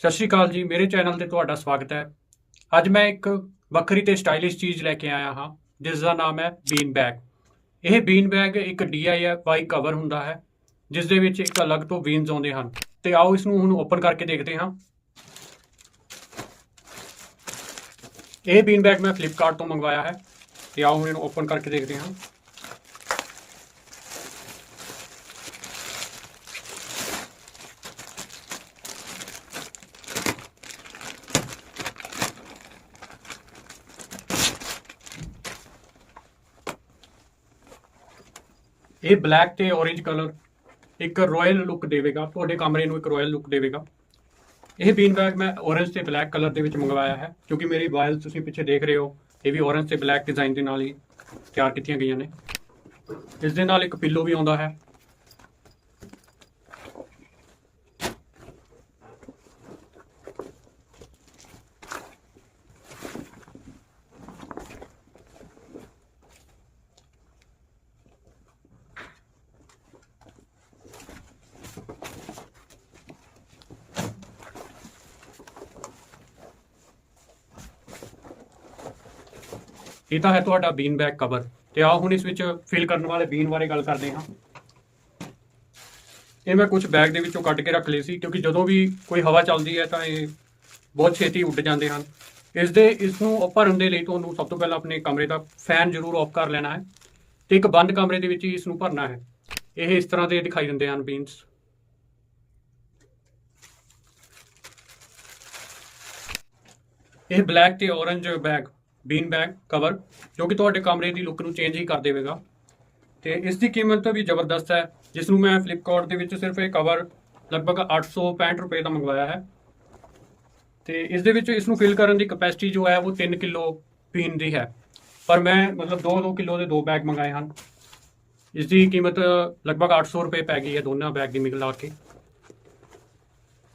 ਸਤਿ ਸ਼੍ਰੀ ਅਕਾਲ ਜੀ, ਮੇਰੇ ਚੈਨਲ ਤੇ ਤੁਹਾਡਾ ਸਵਾਗਤ ਹੈ। ਅੱਜ ਮੈਂ ਇੱਕ ਵੱਖਰੀ ਤੇ ਸਟਾਈਲਿਸ਼ ਚੀਜ਼ ਲੈ ਕੇ ਆਇਆ ਹਾਂ ਜਿਸ ਦਾ ਨਾਮ ਹੈ ਬੀਨ ਬੈਗ। ਇਹ ਬੀਨ ਬੈਗ ਇੱਕ DIY ਕਵਰ ਹੁੰਦਾ ਹੈ ਜਿਸ ਦੇ ਵਿੱਚ ਇੱਕ ਅਲੱਗ ਤੋਂ ਬੀਨਸ ਆਉਂਦੇ ਹਨ। ਤੇ ਆਓ ਇਸ ਨੂੰ ਹੁਣ ਓਪਨ ਕਰਕੇ ਦੇਖਦੇ ਹਾਂ। ਇਹ ਬੀਨ ਬੈਗ ਮੈਂ ਫਲਿੱਪਕਾਰਟ ਤੋਂ ਮੰਗਵਾਇਆ ਹੈ। ਤੇ ਆਓ ਹੁਣ ਇਹਨੂੰ ਓਪਨ ਕਰਕੇ ਦੇਖਦੇ ਹਾਂ। ਇਹ ਬਲੈਕ ਤੇ orange ਕਲਰ ਇੱਕ ਰਾਇਲ ਲੁੱਕ ਦੇਵੇਗਾ, ਤੁਹਾਡੇ ਕਮਰੇ ਨੂੰ ਇੱਕ ਰਾਇਲ ਲੁੱਕ ਦੇਵੇਗਾ। ਇਹ ਬੀਨ ਬੈਗ ਮੈਂ orange ਤੇ ਬਲੈਕ ਕਲਰ ਦੇ ਵਿੱਚ ਮੰਗਵਾਇਆ ਹੈ, ਕਿਉਂਕਿ ਮੇਰੀ ਵਾਇਲ ਤੁਸੀਂ ਪਿੱਛੇ ਦੇਖ ਰਹੇ ਹੋ, ਇਹ ਵੀ orange ਤੇ ਬਲੈਕ ਡਿਜ਼ਾਈਨ ਦੇ ਨਾਲ ਹੀ ਤਿਆਰ ਕੀਤੀਆਂ ਗਈਆਂ ਨੇ। ਇਸ ਦੇ ਨਾਲ ਇੱਕ ਪਿੱਲੋ ਵੀ ਆਉਂਦਾ ਹੈ। ਇਹ ਤਾਂ ਹੈ ਤੁਹਾਡਾ ਬੀਨ ਬੈਗ ਕਵਰ ਤੇ ਆਓ ਹੁਣ ਇਸ ਵਿੱਚ ਫਿਲ ਕਰਨ ਵਾਲੇ ਬੀਨ ਬਾਰੇ ਗੱਲ ਕਰਦੇ ਹਾਂ। ਇਹ ਮੈਂ ਕੁਝ ਬੈਗ ਦੇ ਵਿੱਚੋਂ ਕੱਢ ਕੇ ਰੱਖ ਲਏ ਸੀ, ਕਿਉਂਕਿ ਜਦੋਂ ਵੀ ਕੋਈ ਹਵਾ ਚੱਲਦੀ ਹੈ ਤਾਂ ਇਹ ਬਹੁਤ ਛੇਤੀ ਉੱਡ ਜਾਂਦੇ ਹਨ। ਇਸ ਦੇ, ਇਸ ਨੂੰ ਭਰਨ ਦੇ ਲਈ ਤੁਹਾਨੂੰ ਸਭ ਤੋਂ ਪਹਿਲਾਂ ਆਪਣੇ ਕਮਰੇ ਦਾ ਫੈਨ ਜ਼ਰੂਰ ਆਫ ਕਰ ਲੈਣਾ ਹੈ। ਤੇ ਇੱਕ ਬੰਦ ਕਮਰੇ ਦੇ ਵਿੱਚ ਹੀ ਇਸ ਨੂੰ ਭਰਨਾ ਹੈ। ਇਹ ਇਸ ਤਰ੍ਹਾਂ ਦੇ ਦਿਖਾਈ ਦਿੰਦੇ ਹਨ ਬੀਨਸ ਇਹ ਬਲੈਕ ਤੇ orange bag bean bag cover ਜੋ ਕਿ ਤੁਹਾਡੇ ਕਮਰੇ ਦੀ ਲੁੱਕ ਨੂੰ ਚੇਂਜ ਹੀ ਕਰ ਦੇਵੇਗਾ। ਤੇ ਇਸ ਦੀ ਕੀਮਤ ਵੀ ਜ਼ਬਰਦਸਤ ਹੈ ਜਿਸ ਨੂੰ ਮੈਂ ਫਲਿੱਪਕਾਰਟ ਦੇ ਵਿੱਚ ਸਿਰਫ ਇਹ ਕਵਰ ਲਗਭਗ 865 ਰੁਪਏ ਦਾ ਮੰਗਵਾਇਆ ਹੈ। ਤੇ ਇਸ ਦੇ ਵਿੱਚ ਇਸ ਨੂੰ ਫਿਲ ਕਰਨ ਦੀ ਕਪੈਸਿਟੀ ਜੋ ਹੈ ਉਹ 3 ਕਿਲੋ ਬੀਨ ਦੀ ਹੈ। ਪਰ ਮੈਂ ਮਤਲਬ 2-2 ਕਿਲੋ ਦੇ ਦੋ ਬੈਗ ਮੰਗਾਏ ਹਨ। ਇਸ ਦੀ ਕੀਮਤ ਲਗਭਗ 800 ਰੁਪਏ ਪੈ ਗਈ ਹੈ ਦੋਨਾਂ ਬੈਗ ਦੀ ਮਿਲਾ ਕੇ।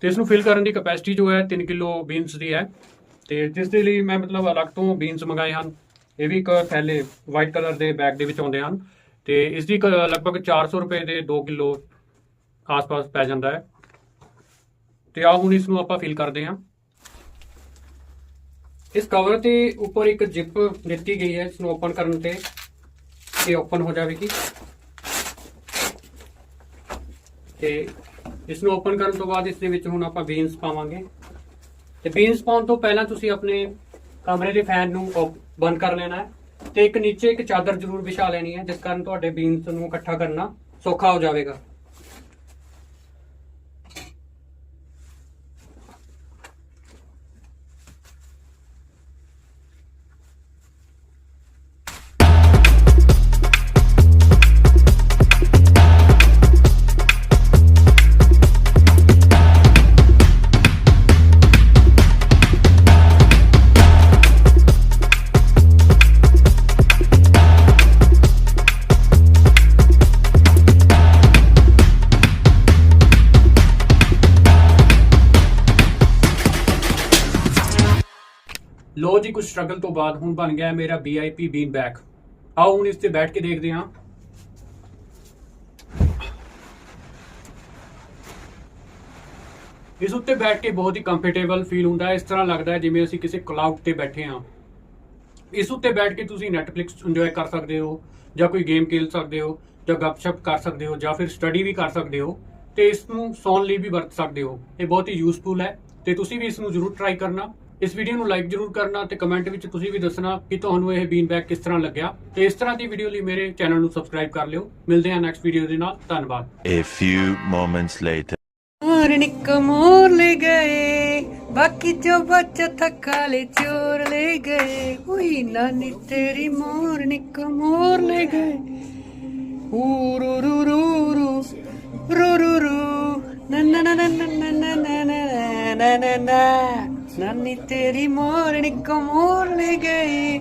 ਤੇ ਇਸ ਨੂੰ ਫਿਲ ਕਰਨ ਦੀ ਕਪੈਸਿਟੀ ਜੋ ਹੈ 3 ਕਿਲੋ ਬੀਨਸ ਦੀ ਹੈ। ਤੇ ਜਿਸ ਦੇ ਲਈ ਮੈਂ ਮਤਲਬ ਅਲੱਗ ਤੋਂ ਬੀਨਸ ਮੰਗਾਏ ਹਨ। ਇਹ ਵੀ ਇੱਕ ਥੈਲੇ ਵਾਈਟ ਕਲਰ ਦੇ ਬੈਗ ਦੇ ਵਿੱਚ ਆਉਂਦੇ ਹਨ ਤੇ ਇਸ ਦੀ ਕ- ਲਗਭਗ 400 ਰੁਪਏ ਦੇ 2 ਕਿਲੋ ਆਸ-ਪਾਸ ਪੈ ਜਾਂਦਾ ਹੈ। ਤੇ ਆਓ ਹੁਣ ਇਸ ਨੂੰ ਆਪਾਂ ਫਿਲ ਕਰਦੇ ਹਾਂ। ਇਸ ਕਵਰ ਤੇ ਉੱਪਰ ਇੱਕ ਜਿਪ ਦਿੱਤੀ ਗਈ ਹੈ, ਇਸ ਨੂੰ ਓਪਨ ਕਰਨ ਤੇ। ਇਹ ਓਪਨ ਹੋ ਜਾਵੇਗੀ। ਤੇ ਇਸ ਨੂੰ ਓਪਨ ਕਰਨ ਤੋਂ ਬਾਅਦ ਇਸ ਦੇ ਵਿੱਚ ਹੁਣ ਆਪਾਂ ਬੀਨਸ ਪਾਵਾਂਗੇ। ਤੇ ਬੀਨਸ ਪਾਉਣ ਤੋਂ ਪਹਿਲਾਂ ਤੁਸੀਂ ਆਪਣੇ ਕਮਰੇ ਦੇ ਫੈਨ ਨੂੰ ਬੰਦ ਕਰ ਲੈਣਾ ਹੈ ਤੇ ਇੱਕ ਨੀਚੇ ਇੱਕ ਚਾਦਰ ਜ਼ਰੂਰ ਵਿਛਾ ਲੈਣੀ ਹੈ, ਜਿਸ ਕਾਰਨ ਤੁਹਾਡੇ ਬੀਨਸ ਨੂੰ ਇਕੱਠਾ ਕਰਨਾ ਸੌਖਾ ਹੋ ਜਾਵੇਗਾ। ਲੋ ਜੀ ਕੁਝ ਸਟਰਗਲ ਤੋਂ ਬਾਅਦ ਹੁਣ ਬਣ ਗਿਆ ਹੈ ਮੇਰਾ VIP ਬੀਨ ਬੈਗ ਆਓ ਹੁਣ ਇਸ ਤੇ ਬੈਠ ਕੇ ਦੇਖਦੇ ਹਾਂ। ਇਸ ਉੱਤੇ ਬੈਠ ਕੇ ਬਹੁਤ ਹੀ ਕੰਫਰਟੇਬਲ ਫੀਲ ਹੁੰਦਾ ਹੈ। ਇਸ ਤਰ੍ਹਾਂ ਲੱਗਦਾ ਹੈ ਜਿਵੇਂ ਅਸੀਂ ਕਿਸੇ ਕਲਾਊਡ ਤੇ ਬੈਠੇ ਹਾਂ। ਇਸ ਉੱਤੇ ਬੈਠ ਕੇ ਤੁਸੀਂ Netflix ਇੰਜੋਏ ਕਰ ਸਕਦੇ ਹੋ, ਜਾਂ ਕੋਈ ਗੇਮ ਖੇਲ ਸਕਦੇ ਹੋ, ਜਾਂ ਗੱਪਸ਼ਪ ਕਰ ਸਕਦੇ ਹੋ, ਜਾਂ ਫਿਰ ਸਟੱਡੀ ਵੀ ਕਰ ਸਕਦੇ ਹੋ, ਤੇ ਇਸ ਨੂੰ ਸੌਣ ਲਈ ਵੀ ਵਰਤ ਸਕਦੇ ਹੋ। ਇਹ ਬਹੁਤ ਹੀ ਯੂਸਫੁਲ ਹੈ। ਤੇ ਤੁਸੀਂ ਵੀ ਇਸ ਨੂੰ ਜ਼ਰੂਰ ਟਰਾਈ ਕਰਨਾ। ਇਸ ਵੀਡੀਓ ਨੂੰ ਲਾਈਕ ਜ਼ਰੂਰ ਕਰਨਾ ਤੇ ਕਮੈਂਟ ਵਿੱਚ ਤੁਸੀਂ ਵੀ ਦੱਸਣਾ ਕਿ ਤੁਹਾਨੂੰ ਇਹ ਬੀਨ ਬੈਗ ਕਿਸ ਤਰ੍ਹਾਂ ਲੱਗਿਆ ਤੇ ਇਸ ਤਰ੍ਹਾਂ ਦੀ ਵੀਡੀਓ ਲਈ ਮੇਰੇ ਚੈਨਲ ਨੂੰ ਸਬਸਕ੍ਰਾਈਬ ਕਰ ਲਿਓ ਮਿਲਦੇ ਹਾਂ ਨੈਕਸਟ ਵੀਡੀਓ ਦੇ ਨਾਲ ਧੰਨਵਾਦ A few moments later. ਮੋਰ ਨਿੱਕ ਮੋਰ ਲੈ ਗਏ ਬਾਕੀ ਜੋ ਬੱਚ ਥਕਾਲੇ ਚੋਰ ਲੈ ਗਏ ਹੋਈ ਨਾਨੀ ਤੇਰੀ ਮੋਰ ਨਿੱਕ ਮੋਰ ਲੈ ਗਏ ਊ ਰੂ ਰੂ ਰੂ ਰੂ ਰੂ ਰੂ ਰੂ ਨਾ ਨਾ ਨਾ ਨਾ ਨਾ ਨਾ ਨਾ ਨਾ ਨਾ ਨਾ ਨਾਨੀ ਤੇਰੀ ਮੋਰਨੀ ਕੋ ਮੋਰਨੇ ਗਈ